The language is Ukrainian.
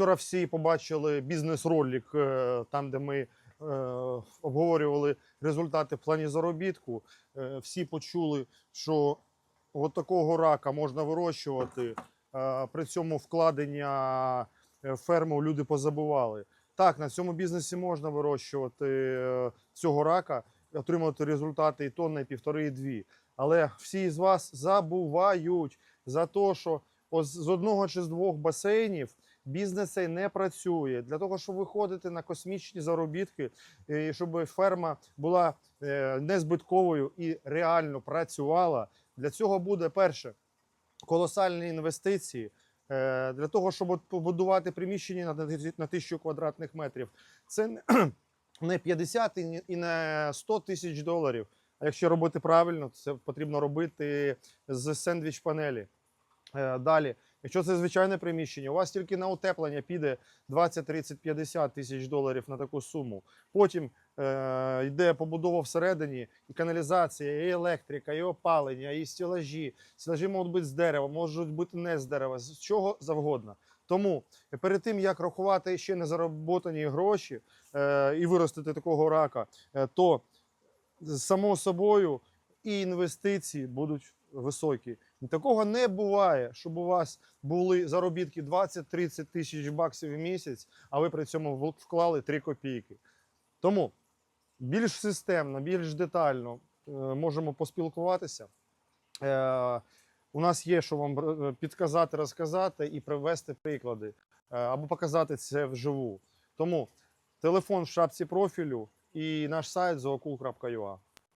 Вчора всі побачили бізнес-ролик, е, там, де ми е, обговорювали результати в плані заробітку. Е, Всі почули, що от такого рака можна вирощувати. При цьому вкладення ферму люди позабували. Так, на цьому бізнесі можна вирощувати цього рака, отримувати результати і тонни, і півтори, і дві. Але всі з вас забувають за те, що з одного чи з двох басейнів бізнес цей не працює. Для того, щоб виходити на космічні заробітки, і щоб ферма була е, незбитковою і реально працювала. Для цього буде перше колосальні інвестиції. Е, Для того, щоб побудувати приміщення на тисячу- квадратних метрів, це не- не 50 і не- і 100 тисяч доларів. А якщо робити правильно, це потрібно робити з сендвіч панелі. Е, Далі, якщо це звичайне приміщення, у вас тільки на утеплення піде 20, 30, 50 тисяч доларів на таку суму. Потім е, йде побудова всередині, і каналізація, і електрика, і опалення, і стелажі. Стелажі можуть бути з дерева, можуть бути не з дерева, з чого завгодно. Тому перед тим як рахувати ще не зароботані гроші е, і виростити такого рака, е, то само собою і інвестиції будуть високі. Такого не буває, щоб у вас були заробітки 20-30 тисяч баксів в місяць, а ви при цьому вклали 3 копійки. Тому більш системно, більш детально е, можемо поспілкуватися. Е, у нас є, що вам е, підказати, розказати і привести приклади, або показати це вживу. Тому телефон в шапці профілю і наш сайт zookul.ua.